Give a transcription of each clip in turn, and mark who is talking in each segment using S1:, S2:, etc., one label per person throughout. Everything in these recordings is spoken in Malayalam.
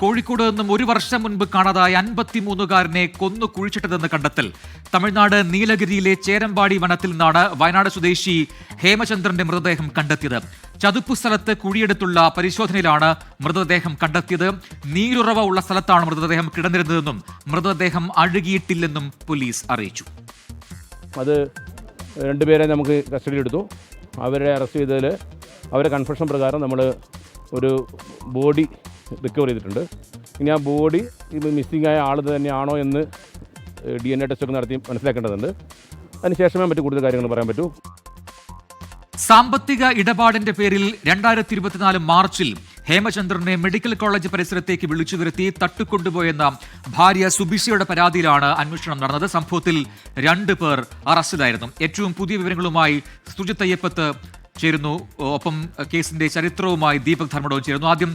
S1: കോഴിക്കോട് നിന്നും ഒരു വർഷം മുൻപ് കാണാതായ അൻപത്തിമൂന്നുകാരനെ കൊന്നു കുഴിച്ചിട്ടതെന്ന് കണ്ടെത്തൽ. തമിഴ്നാട് നീലഗിരിയിലെ ചേരമ്പാടി വനത്തിൽ നിന്നാണ് വയനാട് സ്വദേശി ഹേമചന്ദ്രന്റെ മൃതദേഹം കണ്ടെത്തിയത്. ചതുപ്പ് സ്ഥലത്ത് കുഴിയെടുത്തുള്ള പരിശോധനയിലാണ് മൃതദേഹം കണ്ടെത്തിയത്. നീരുറവ ഉള്ള സ്ഥലത്താണ് മൃതദേഹം കിടന്നിരുന്നതെന്നും മൃതദേഹം അഴുകിയിട്ടില്ലെന്നും പോലീസ് അറിയിച്ചു.
S2: അത് രണ്ടുപേരെ നമുക്ക് കസ്റ്റഡിയിലെടുത്തു. അവരെ അറസ്റ്റ് ചെയ്തതിൽ അവരെ കൺഫെഷൻ പ്രകാരം നമ്മൾ ഒരു ബോഡി റിക്കവർ ചെയ്തിട്ടുണ്ട്. ഇനി ആ ബോഡി മിസ്സിംഗ് ആയ ആൾ തന്നെയാണോ എന്ന് ഡി എൻ എ ടെസ്റ്റ് ഒക്കെ നടത്തി മനസ്സിലാക്കേണ്ടതുണ്ട്. അതിനുശേഷമേ മറ്റു കൂടുതൽ കാര്യങ്ങൾ പറയാൻ പറ്റൂ.
S1: സാമ്പത്തിക ഇടപാടിന്റെ പേരിൽ രണ്ടായിരത്തി ഇരുപത്തിനാല് മാർച്ചിൽ ഹേമചന്ദ്രനെ മെഡിക്കൽ കോളേജ് പരിസരത്തേക്ക് വിളിച്ചു വരുത്തി തട്ടിക്കൊണ്ടുപോയെന്ന ഭാര്യ സുബിഷയുടെ പരാതിയിലാണ് അന്വേഷണം നടന്നത്. സംഭവത്തിൽ രണ്ട് പേർ അറസ്റ്റിലായിരുന്നു. ഏറ്റവും പുതിയ വിവരങ്ങളുമായി സുജിത് അയ്യപ്പത്ത് ചേരുന്നു. ഒപ്പം കേസിന്റെ ചരിത്രവുമായി ദീപക് ധർമ്മടവും ചേരുന്നു. ആദ്യം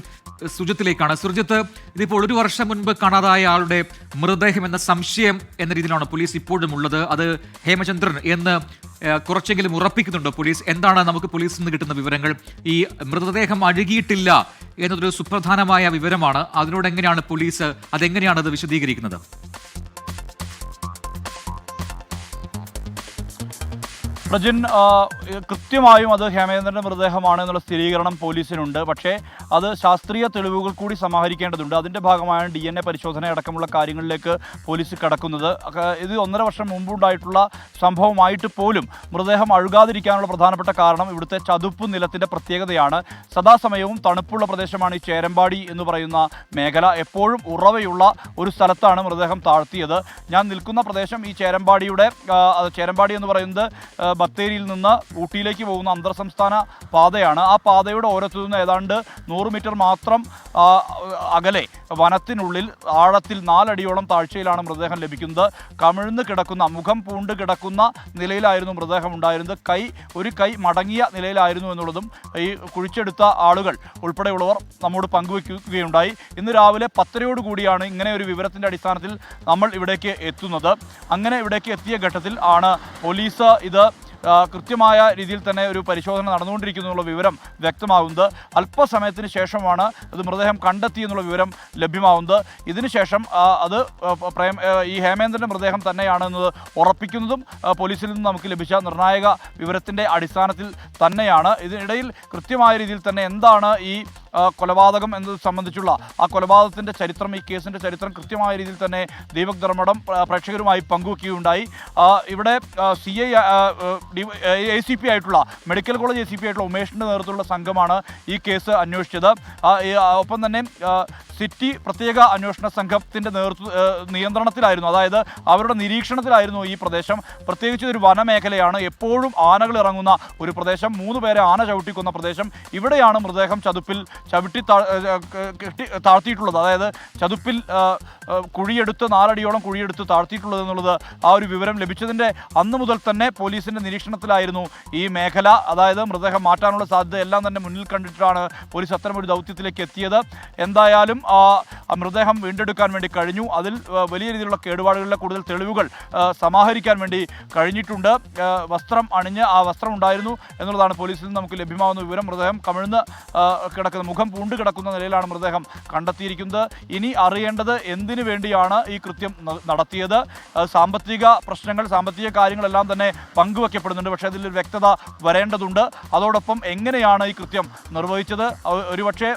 S1: സുജിത്തിലേക്കാണ്. സുജിത്ത് ഇതിപ്പോൾ ഒരു വർഷം മുൻപ് കാണാതായ ആളുടെ മൃതദേഹം എന്ന സംശയം എന്ന രീതിയിലാണ് പോലീസ് ഇപ്പോഴും ഉള്ളത്. അത് ഹേമചന്ദ്രൻ എന്ന് കുറച്ചെങ്കിലും ഉറപ്പിക്കുന്നുണ്ടോ പോലീസ്? എന്താണ് നമുക്ക് പോലീസിൽ നിന്ന് കിട്ടുന്ന വിവരങ്ങൾ? ഈ മൃതദേഹം അഴുകിയിട്ടില്ല എന്നതൊരു സുപ്രധാനമായ വിവരമാണ്. അതിനോട് എങ്ങനെയാണ് പോലീസ് അതെങ്ങനെയാണ് അത് വിശദീകരിക്കുന്നത്?
S3: പ്രജിൻ കൃത്യമായും അത് ഹേമേന്ദ്രന്റെ മൃതദേഹമാണ് എന്നുള്ള സ്ഥിരീകരണം പോലീസിനുണ്ട്. പക്ഷേ അത് ശാസ്ത്രീയ തെളിവുകൾ കൂടി സമാഹരിക്കേണ്ടതുണ്ട്. അതിന്റെ ഭാഗമായാണ് ഡി എൻ എ പരിശോധന അടക്കമുള്ള കാര്യങ്ങളിലേക്ക് പോലീസ് കടക്കുന്നത്. ഇത് ഒന്നര വർഷം മുമ്പുണ്ടായിട്ടുള്ള സംഭവമായിട്ട് പോലും മൃതദേഹം അഴുകാതിരിക്കാനുള്ള പ്രധാനപ്പെട്ട കാരണം ഇവിടുത്തെ ചതുപ്പ് നിലത്തിന്റെ പ്രത്യേകതയാണ്. സദാസമയവും തണുപ്പുള്ള പ്രദേശമാണ് ഈ ചേരമ്പാടി എന്ന് പറയുന്ന മേഖല. എപ്പോഴും ഉറവയുള്ള ഒരു സ്ഥലത്താണ് മൃതദേഹം താഴ്ത്തിയത്. ഞാൻ നിൽക്കുന്ന പ്രദേശം ഈ ചേരമ്പാടിയുടെ ചേരമ്പാടി എന്ന് പറയുന്നത് ബത്തേരിയിൽ നിന്ന് ഊട്ടിയിലേക്ക് പോകുന്ന അന്തർ സംസ്ഥാന പാതയാണ്. ആ പാതയുടെ ഓരത്തു നിന്ന് ഏതാണ്ട് നൂറ് മീറ്റർ മാത്രം അകലെ വനത്തിനുള്ളിൽ ആഴത്തിൽ നാലടിയോളം താഴ്ചയിലാണ് മൃതദേഹം ലഭിക്കുന്നത്. കമിഴ്ന്ന് കിടക്കുന്ന മുഖം പൂണ്ട് കിടക്കുന്ന നിലയിലായിരുന്നു മൃതദേഹം ഉണ്ടായിരുന്നത്. കൈ ഒരു കൈ മടങ്ങിയ നിലയിലായിരുന്നു എന്നുള്ളതും ഈ കുഴിച്ചെടുത്ത ആളുകൾ ഉൾപ്പെടെയുള്ളവർ നമ്മോട് പങ്കുവയ്ക്കുകയുണ്ടായി ഇന്ന് രാവിലെ പത്തരയോട് കൂടിയാണ് ഇങ്ങനെ ഒരു വിവരത്തിന്റെ അടിസ്ഥാനത്തിൽ നമ്മൾ ഇവിടേക്ക് എത്തുന്നത്. അങ്ങനെ ഇവിടേക്ക് എത്തിയ ഘട്ടത്തിൽ ആണ് പോലീസ് ഇത് കൃത്യമായ രീതിയിൽ തന്നെ ഒരു പരിശോധന നടന്നുകൊണ്ടിരിക്കുന്നു എന്നുള്ള വിവരം വ്യക്തമാകുന്നത് അല്പസമയത്തിന് ശേഷമാണ് അത് മൃതദേഹം കണ്ടെത്തി എന്നുള്ള വിവരം ലഭ്യമാവുന്നത്. ഇതിനുശേഷം അത് പ്രേം ഈ ഹേമേന്ദ്രന്റെ മൃതദേഹം തന്നെയാണെന്നത് ഉറപ്പിക്കുന്നതും പോലീസിൽ നിന്ന് നമുക്ക് ലഭിച്ച നിർണായക വിവരത്തിന്റെ അടിസ്ഥാനത്തിൽ തന്നെയാണ്. ഇതിനിടയിൽ കൃത്യമായ രീതിയിൽ തന്നെ എന്താണ് ഈ കൊലപാതകം എന്നത് സംബന്ധിച്ചുള്ള ആ കൊലപാതകത്തിന്റെ ചരിത്രം ഈ കേസിന്റെ ചരിത്രം കൃത്യമായ രീതിയിൽ തന്നെ ദീപക് ധർമ്മടം പ്രേക്ഷകരുമായി പങ്കുവെക്കുകയുണ്ടായി. ആ, ഇവിടെ C I A C P ആയിട്ടുള്ള medical college A C P ആയിട്ടുള്ള ഉമേഷിന്റെ നേതൃത്വത്തിലുള്ള സംഘമാണ് ഈ കേസ് അന്വേഷിച്ചത്. ഒപ്പം തന്നെ സിറ്റി പ്രത്യേക അന്വേഷണ സംഘത്തിന്റെ നേതൃത്വ നിയന്ത്രണത്തിലായിരുന്നു. അതായത് അവരുടെ നിരീക്ഷണത്തിലായിരുന്നു ഈ പ്രദേശം. പ്രത്യേകിച്ച് ഒരു വനമേഖലയാണ്. എപ്പോഴും ആനകൾ ഇറങ്ങുന്ന ഒരു പ്രദേശം. മൂന്ന് പേരെ ആന ചവിട്ടിക്കുന്ന പ്രദേശം. ഇവിടെയാണ് മൃതദേഹം ചതുപ്പിൽ ചവിട്ടി കെട്ടി താഴ്ത്തിയിട്ടുള്ളത്. അതായത് ചതുപ്പിൽ കുഴിയെടുത്ത് നാലടിയോളം കുഴിയെടുത്ത് താഴ്ത്തിയിട്ടുള്ളത് എന്നുള്ളത് ആ ഒരു വിവരം ലഭിച്ചതിന്റെ അന്ന് മുതൽ തന്നെ പോലീസിന്റെ നിരീക്ഷണത്തിലായിരുന്നു ഈ മേഖല. അതായത് മൃതദേഹം മാറ്റാനുള്ള സാധ്യത എല്ലാം തന്നെ മുന്നിൽ കണ്ടിട്ടാണ് പോലീസ് അത്തരമൊരു ദൗത്യത്തിലേക്ക് എത്തിയത്. എന്തായാലും മൃതദേഹം വീണ്ടെടുക്കാൻ വേണ്ടി കഴിഞ്ഞു. അതിൽ വലിയ രീതിയിലുള്ള കേടുപാടുകളിലെ കൂടുതൽ തെളിവുകൾ സമാഹരിക്കാൻ വേണ്ടി കഴിഞ്ഞിട്ടുണ്ട്. വസ്ത്രം അണിഞ്ഞ് ആ വസ്ത്രം ഉണ്ടായിരുന്നു എന്നുള്ളതാണ് പോലീസിൽ നിന്ന് നമുക്ക് ലഭ്യമാകുന്ന വിവരം. മൃതദേഹം കമിഴ്ന്ന് കിടക്കുന്ന മുഖം പൂണ്ട് കിടക്കുന്ന നിലയിലാണ് മൃതദേഹം കണ്ടെത്തിയിരിക്കുന്നത്. ഇനി അറിയേണ്ടത് എന്തിനു വേണ്ടിയാണ് ഈ കൃത്യം നടത്തിയത്? സാമ്പത്തിക പ്രശ്നങ്ങൾ സാമ്പത്തിക കാര്യങ്ങളെല്ലാം തന്നെ പങ്കുവെക്കപ്പെടുന്നുണ്ട്. പക്ഷേ അതിൽ വ്യക്തത വരേണ്ടതുണ്ട്. അതോടൊപ്പം എങ്ങനെയാണ് ഈ കൃത്യം നിർവഹിച്ചത്? ഒരുപക്ഷെ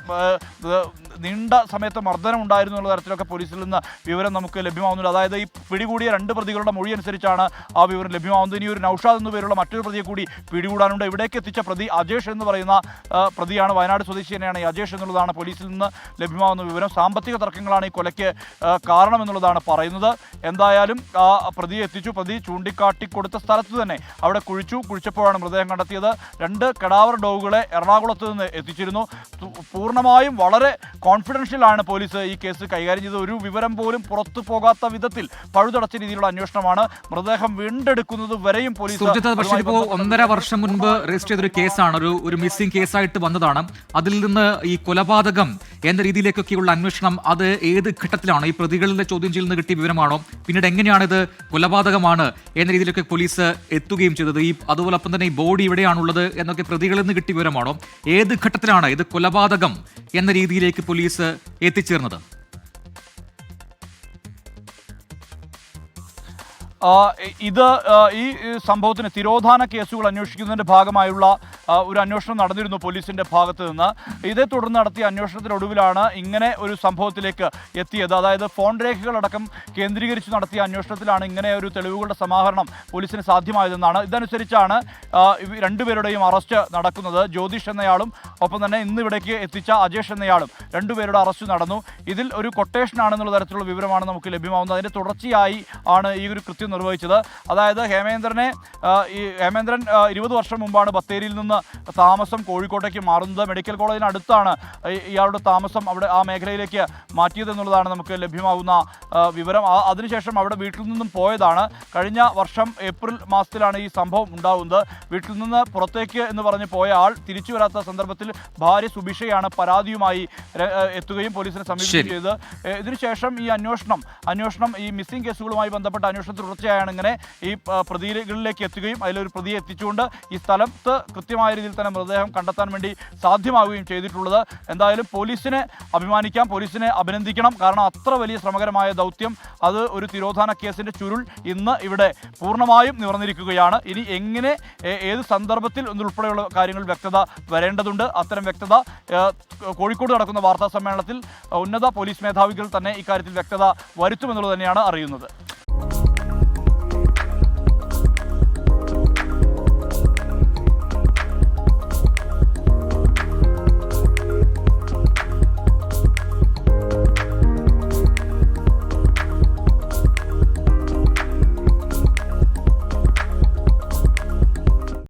S3: നീണ്ട സമയത്ത് മർദ്ദനം ഉണ്ടായിരുന്നു എന്നുള്ള തരത്തിലൊക്കെ പോലീസിൽ നിന്ന് വിവരം നമുക്ക് ലഭ്യമാവുന്നുണ്ട്. അതായത് ഈ പിടികൂടിയ രണ്ട് പ്രതികളുടെ മൊഴി അനുസരിച്ചാണ് ആ വിവരം ലഭ്യമാവുന്നത്. ഇനി ഒരു നൌഷാദ് എന്ന പേരുള്ള മറ്റൊരു പ്രതിയെ കൂടി പിടികൂടാനുണ്ട്. ഇവിടേക്ക് എത്തിച്ച പ്രതി അജേഷ് എന്ന് പറയുന്ന പ്രതിയാണ്. വയനാട് സ്വദേശി തന്നെയാണ് ഈ അജേഷ് എന്നുള്ളതാണ് പോലീസിൽ നിന്ന് ലഭ്യമാവുന്ന വിവരം. സാമ്പത്തിക തർക്കങ്ങളാണ് ഈ കൊലയ്ക്ക് കാരണമെന്നുള്ളതാണ് പറയുന്നത്. എന്തായാലും ആ പ്രതിയെ എത്തിച്ചു. പ്രതി ചൂണ്ടിക്കാട്ടി കൊടുത്ത സ്ഥലത്ത് തന്നെ അവിടെ കുഴിച്ചു. കുഴിച്ചപ്പോഴാണ് മൃതദേഹം കണ്ടെത്തിയത്. രണ്ട് കടാവർ ഡോഗുകളെ എറണാകുളത്ത് നിന്ന് എത്തിച്ചിരുന്നു. പൂർണമായും വളരെ കോൺഫിഡൻഷ്യലാണ് പോലീസ് ഈ കേസ് കൈകാര്യം ചെയ്തത്. ഒരു വിവരം പോലും പുറത്തു പോകാത്ത വിധത്തിൽ പഴുതടച്ച രീതിയിലുള്ള അന്വേഷണമാണ് മൃതദേഹം വീണ്ടെടുക്കുന്നത് വരെയും പോലീസ്
S1: പക്ഷേ
S3: അതുമായി
S1: ഇപ്പോ ഒന്നര വർഷം മുൻപ് രജിസ്റ്റർ ചെയ്തൊരു കേസാണ്. ഒരു ഒരു മിസ്സിംഗ് കേസായിട്ട് വന്നതാണ്. അതിൽ നിന്ന് ഈ കൊലപാതകം എന്ന രീതിയിലേക്കൊക്കെയുള്ള അന്വേഷണം അത് ഏത് ഘട്ടത്തിലാണ്? ഈ പ്രതികളുടെ ചോദ്യം ചെയ്യൽ നിന്ന് കിട്ടിയ വിവരമാണോ? പിന്നീട് എങ്ങനെയാണ് ഇത് കൊലപാതകമാണ് എന്ന രീതിയിലൊക്കെ പോലീസ് എത്തുകയും ചെയ്തത്. ഈ അതുപോലൊപ്പം തന്നെ ഈ ബോഡി ഇവിടെയാണുള്ളത് എന്നൊക്കെ പ്രതികളിൽ നിന്ന് കിട്ടിയ വിവരമാണോ? ഏത് ഘട്ടത്തിലാണ് ഇത് കൊലപാതകം എന്ന രീതിയിലേക്ക് പോലീസ് എത്തിച്ചേർന്നത്.
S3: ഇത് ഈ സംഭവത്തിന് തിരോധാന കേസുകൾ അന്വേഷിക്കുന്നതിന്റെ ഭാഗമായുള്ള ഒരു അന്വേഷണം നടന്നിരുന്നു പോലീസിന്റെ ഭാഗത്ത് നിന്ന്. ഇതേ തുടർന്ന് നടത്തിയ അന്വേഷണത്തിനൊടുവിലാണ് ഇങ്ങനെ ഒരു സംഭവത്തിലേക്ക് എത്തിയത്. അതായത് ഫോൺ രേഖകളടക്കം കേന്ദ്രീകരിച്ച് നടത്തിയ അന്വേഷണത്തിലാണ് ഇങ്ങനെ ഒരു തെളിവുകളുടെ സമാഹരണം പോലീസിന് സാധ്യമായതെന്നാണ്. ഇതനുസരിച്ചാണ് രണ്ടുപേരുടെയും അറസ്റ്റ് നടക്കുന്നത്. ജ്യോതിഷ് എന്നയാളും ഒപ്പം തന്നെ ഇന്ന് ഇവിടേക്ക് എത്തിച്ച അജേഷ് എന്നയാളും രണ്ടുപേരുടെ അറസ്റ്റ് നടന്നു. ഇതിൽ ഒരു കൊട്ടേഷനാണെന്നുള്ള തരത്തിലുള്ള വിവരമാണ് നമുക്ക് ലഭ്യമാവുന്നത്. അതിന്റെ തുടർച്ചയായി ആണ് ഈ ഒരു കൃത്യം നിർവഹിച്ചത്. അതായത് ഹേമേന്ദ്രനെ ഈ ഹേമേന്ദ്രൻ ഇരുപത് വർഷം മുമ്പാണ് ബത്തേരിയിൽ നിന്ന് താമസം കോഴിക്കോട്ടേക്ക് മാറുന്നത്. മെഡിക്കൽ കോളേജിനടുത്താണ് ഇയാളുടെ താമസം അവിടെ ആ മേഖലയിലേക്ക് മാറ്റിയത് എന്നുള്ളതാണ് നമുക്ക് ലഭ്യമാകുന്ന വിവരം. അതിനുശേഷം അവിടെ വീട്ടിൽ നിന്നും പോയതാണ്. കഴിഞ്ഞ വർഷം ഏപ്രിൽ മാസത്തിലാണ് ഈ സംഭവം ഉണ്ടാകുന്നത് വീട്ടിൽ നിന്ന് പുറത്തേക്ക് എന്ന് പറഞ്ഞ് പോയ ആൾ തിരിച്ചു വരാത്ത സന്ദർഭത്തിൽ ഭാര്യ സുഭിഷയാണ് പരാതിയുമായി എത്തുകയും പോലീസിനെ സമീപിക്കുകയും. ചെയ്തത്. ഇതിനുശേഷം ഈ അന്വേഷണം അന്വേഷണം ഈ മിസ്സിംഗ് കേസുകളുമായി ബന്ധപ്പെട്ട അന്വേഷണത്തിൽ തുടർച്ചയായാണ് ഇങ്ങനെ ഈ പ്രതികളിലേക്ക് എത്തുകയും അതിലൊരു പ്രതിയെ എത്തിച്ചുകൊണ്ട് ഈ സ്ഥലത്ത് കൃത്യമായ രീതിയിൽ തന്നെ മൃതദേഹം കണ്ടെത്താൻ വേണ്ടി സാധ്യമാവുകയും ചെയ്തിട്ടുള്ളത്. എന്തായാലും പോലീസിനെ അഭിമാനിക്കാം പോലീസിനെ അഭിനന്ദിക്കണം. കാരണം അത്ര വലിയ ശ്രമകരമായ ദൗത്യം അത് ഒരു തിരോധാന കേസിന്റെ ചുരുൾ ഇന്ന് ഇവിടെ പൂർണമായും നിവർന്നിരിക്കുകയാണ്. ഇനി എങ്ങനെ ഏത് സന്ദർഭത്തിൽ എന്നുൾപ്പെടെയുള്ള കാര്യങ്ങൾ വ്യക്തത വരേണ്ടതുണ്ട്? അത്തരം വ്യക്തത കോഴിക്കോട് നടക്കുന്ന വാർത്താ സമ്മേളനത്തിൽ ഉന്നത പോലീസ് മേധാവികൾ തന്നെ ഇക്കാര്യത്തിൽ വ്യക്തത വരുത്തുമെന്നുള്ളത് തന്നെയാണ് അറിയുന്നത്.